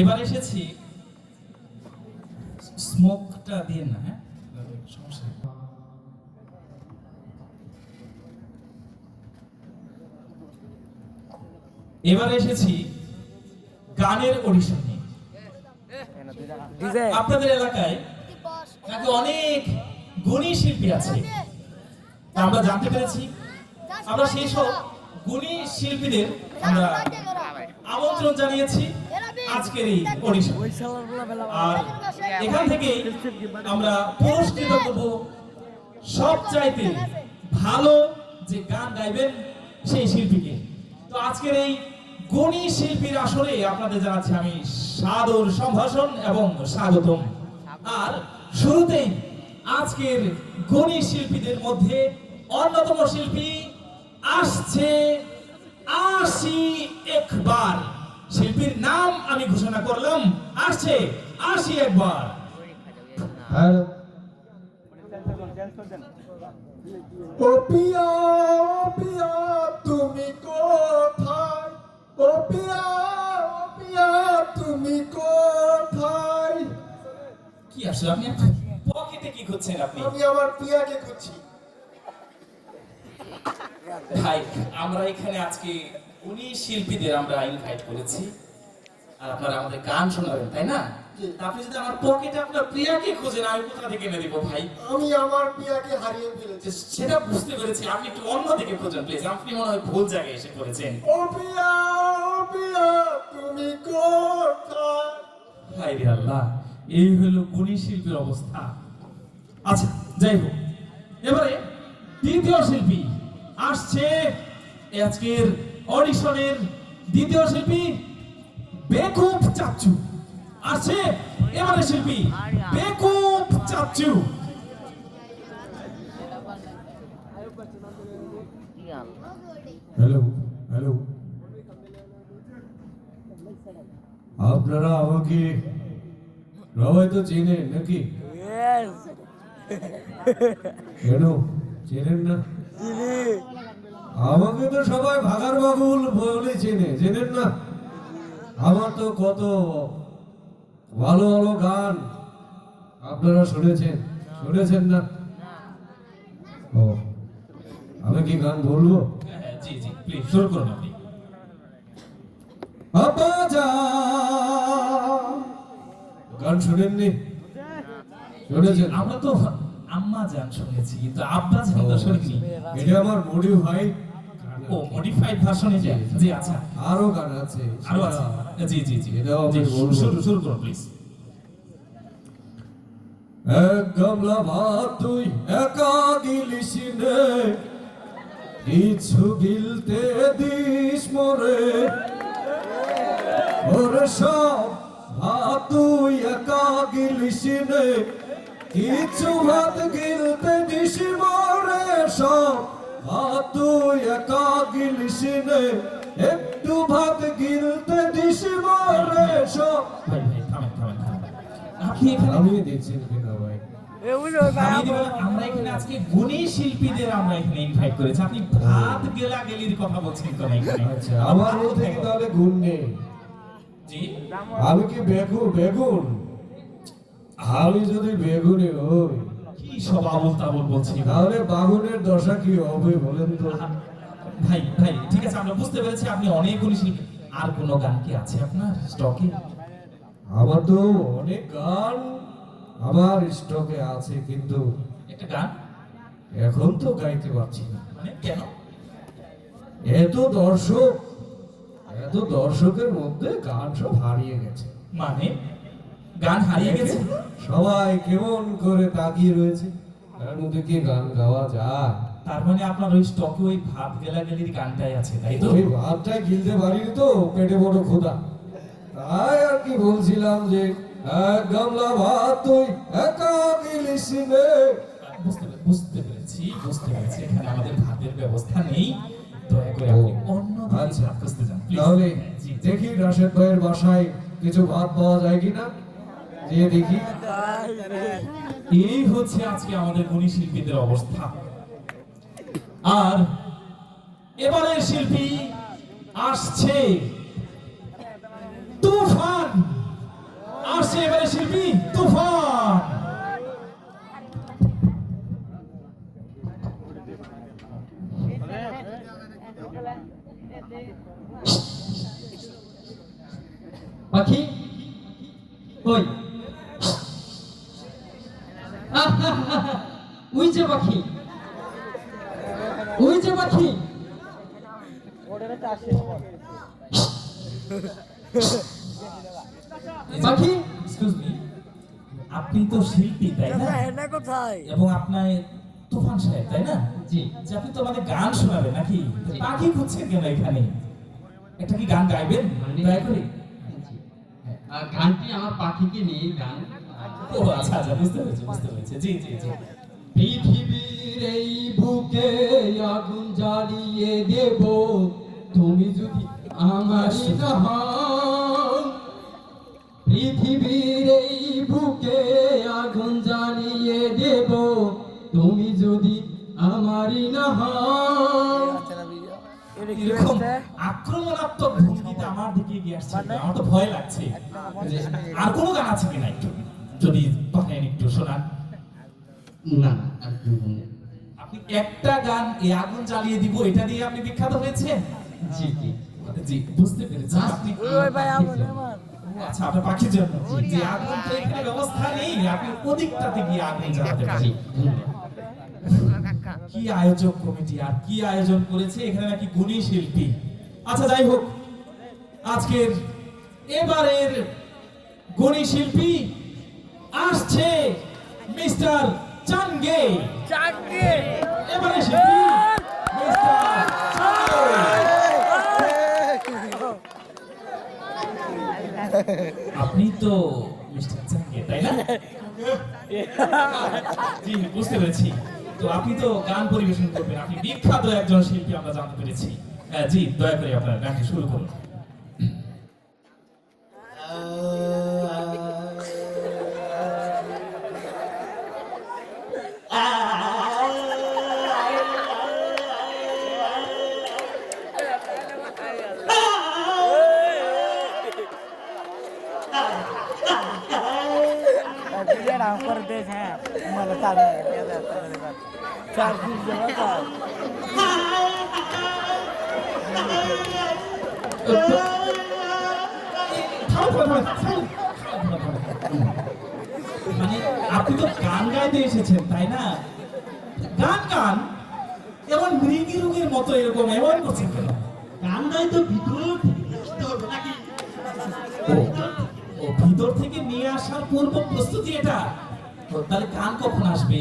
এবার এসেছি স্মোকটা দিয়ে না হ্যাঁ? সমস্যা এবার এসেছি গানের অডিশনে আপনাদের এলাকায় নাকি অনেক গুণী শিল্পী আছে? আমরা জানতে পেরেছি। আমরা সেই সব গুণী শিল্পীদের আমরা আমন্ত্রণ জানিয়েছি। আজকের আর এখান থেকেই আমরা পুরস্কৃত করব। সবচাইতে ভালো যে গান গাইবেন সেই শিল্পীকে। তো আজকের এই গুণী শিল্পীর আসরে আপনাদের জানাচ্ছি আমি সাদর সম্ভাষণ এবং স্বাগতম। আর শুরুতেই আজকের গুণী শিল্পীদের মধ্যে অন্যতম শিল্পী আসছে আশি একবার। শিল্পীর নাম আমি ঘোষণা করলাম। আসছে আশি একবার। ও পিয়া ও পিয়া তুমি কোথায়? ও পিয়া ও পিয়া তুমি কোথায়? কি আসলে আপনি? পকেটে কি করছেন আপনি? আমি আমার পিয়াকে খুঁজছি। ভাই আমরা এখানে আজকে উনি শিল্পীদের আমরা ইনভাইট করেছি। আর আপনারা আমাদের গান শোনাবেন তাই না? আপনি যদি আমার পকেটে আপনার প্রিয়াকে খোঁজেন আমি কোথা থেকে এনে দিব ভাই? আমি আমার পিয়াকে হারিয়ে ফেলেছি। সেটা বুঝতে পেরেছি আপনি একটু অন্য দিকে খোঁজেন প্লিজ আপনি মনে হয় ভুল জায়গায় এসে পড়েছেন। ও পিয়া ও পিয়া তুমি কোথায়? হায় রে আল্লাহ এই হলো গুণী শিল্পীর অবস্থা। আচ্ছা যাই হোক। এবারে দ্বিতীয় শিল্পী। আসছে আজকের অডিশনের দ্বিতীয় শিল্পী বেকুব চাচ্চু। আসছে এবারে শিল্পী বেকুব চাচ্চু। Hello hello. আপনারা আমাকে সবাই তো চেনেন নাকি? কেন? চেনেন না? আমাকে তো সবাই ভাগার বাবুল বলে চেনে চেনেন না? আমার তো কত ভালো ভালো গান আপনারা শুনেছেন শুনেছেন না? ও আমি কি গান বলব? হ্যাঁ, জি জি প্লিজ শুরু করুন আপনি। গান শুনেননি? শুনেছেন? আমরা তো আম্মা জান শুনেছি কিন্তু আব্বা জান তো শুনিনি এটা আমার মডিউ ভাই ও মডিফাইড ভার্সনে যায় জি আচ্ছা। আরও গান আছে আরও আছে। জি জি জি। আমি শুরু শুরু করুন প্লিজ এক গামলা ভাত তুই একা গিলিস নে। কিছু গিলতে দিস মরে। ওরে সব ভাত তুই একা গিলিস নে। কিছু ভাত গিলতে দিস মরে সব। ভাত তুই একা গিলিস নে একটু ভাত গিলতে দিস মরে সব। ভাই ভাই থামেন থামেন থামেন। আপনি এখানে আমি দেখছি ভাই। আমরা এখানে আজকে গুণী শিল্পীদের আমরা এখানে ইনভাইট করেছি। আপনি ভাত গেলা গেলির কথা বলছেন তো এখানে? আচ্ছা আমার মধ্যে তাহলে গুণ নেই? জি? আমি কি বেগুন বেগুন? আমি যদি বেগুনে হই কি সব আবল তাবল বলছি? তাহলে বাগুনের দশা কি হবে বলেন তো? ভাই ভাই ঠিক আছে আমরা বুঝতে পেরেছি আপনি অনেক গুণী শিল্পী। আর কোনো গান কি আছে আপনার স্টকে? আমার তো অনেক গান আমার স্টকে আছে কিন্তু একটা গান? এখন তো গাইতে পারছি না। মানে কেন? এত দর্শক এত দর্শকের মধ্যে গান সব হারিয়ে গেছে। মানে? গান হারিয়ে গেছে? সবাই কেমন করে তাকিয়ে রয়েছে? তার মধ্যে কি গান গাওয়া যায়। তার মানে আপনার ওই স্টকে ওই গেলির গানটাই আছে তাই তো? ওই গিলতে পারিনি তো পেটে বড় ক্ষুধা। তাই আর কি বলছিলাম যে এক গামলা ভাত তুই একা গিলিস নে। বুঝতে বুঝতে পেরেছি বুঝতে পেরেছি। এখানে আমাদের ভাতের ব্যবস্থা নেই। দয়া করে আপনি অন্য আচ্ছা। ভাত খুঁজতে যান তাহলে। দেখি রাশেদ ভাইয়ের বাসায় কিছু ভাত পাওয়া যায় কিনা। দিয়ে দেখি। এই হচ্ছে আজকে আমাদের গুণী শিল্পীদের অবস্থা। আর এবারের শিল্পী আসছে তুফান। আসছে এবারে শিল্পী তুফান। পাখি? ওই ওই যে পাখি। ওই যে পাখি। পাখি এক্সকিউজ মি আপনি তো শিল্পী তাই না? কোথায়? এবং আপনার তুফান সাহেব তাই না? জি। যে আপনি তো আমাদের গান শোনাবেন নাকি? পাখি খুঁজছেন কেন এখানে? একটা কি গান গাইবেন? দয়া করে। গানটি আমার পাখিকে নিয়ে গান। ও আচ্ছা আচ্ছা বুঝতে পেরেছি বুঝতে পেরেছি। জি জি জি। পৃথিবীর এই বুকে আগুন জ্বালিয়ে দেব। তুমি যদি আমারই না পৃথিবীর এই বুকে আগুন জ্বালিয়ে দেব। তুমি যদি আমারই না আক্রমণাত্মক ভঙ্গিতে আমার দিকে এগিয়ে আসছে। আমার তো ভয় লাগছে। আর কোনো গান আছে কিনা একটু? যদি পারেন একটু শোনান। না? আপনি একটা গান এই আগুন জ্বালিয়ে দিব এটা দিয়ে আপনি বিখ্যাত হয়েছেন? জি জি। জি বুঝতে পেরেছি। আপনি ওই ভাই আমার আমার আচ্ছা আপনার পাখির জন্য। যে আগুন তো এখানে ব্যবস্থা নেই। আপনি ওদিকটাতে গিয়ে আগুন জ্বালাতে পারেন। কি আয়োজক কমিটি আর কি আয়োজন করেছে? এখানে নাকি গুণী শিল্পী। আচ্ছা যাই হোক। আজকের এবারের গুণী শিল্পী আসছে মিস্টার চাঙ্গে। চাকরি এবারে শিল্পী চাঙ্গে আপনি তো মিস্টার চাঙ্গে তাই না? জি বুঝতে পেরেছি। তো আপনি তো গান পরিবেশন করবেন। আপনি বিখ্যাত একজন শিল্পী আমরা জানতে পেরেছি। হ্যাঁ, জি দয়া করে আপনার গানটি শুরু করুন। মানে আপনি তো গান গাইতে এসেছেন তাই না? গান গান এমন মৃগী রোগের মতো এরকম এমন করছেন কেন? গান গাই তো ভিতর হবে নাকি? ভিতর থেকে নিয়ে আসার পূর্ব প্রস্তুতি এটা। তাহলে গান কখন আসবে?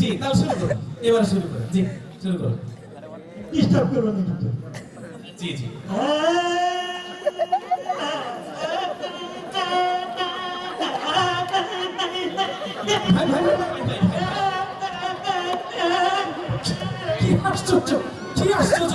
জি তাহলে শুরু করুন এবার শুরু করুন জি শুরু ডিস্টার্ব করবে না কিন্তু। জি জি। ভাই, ভাই, ভাই। কি আশ্চর্য কি আশ্চর্য।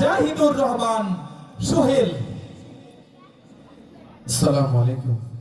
জাহিদুর রহমান সোহেল। আসসালামু আলাইকুম।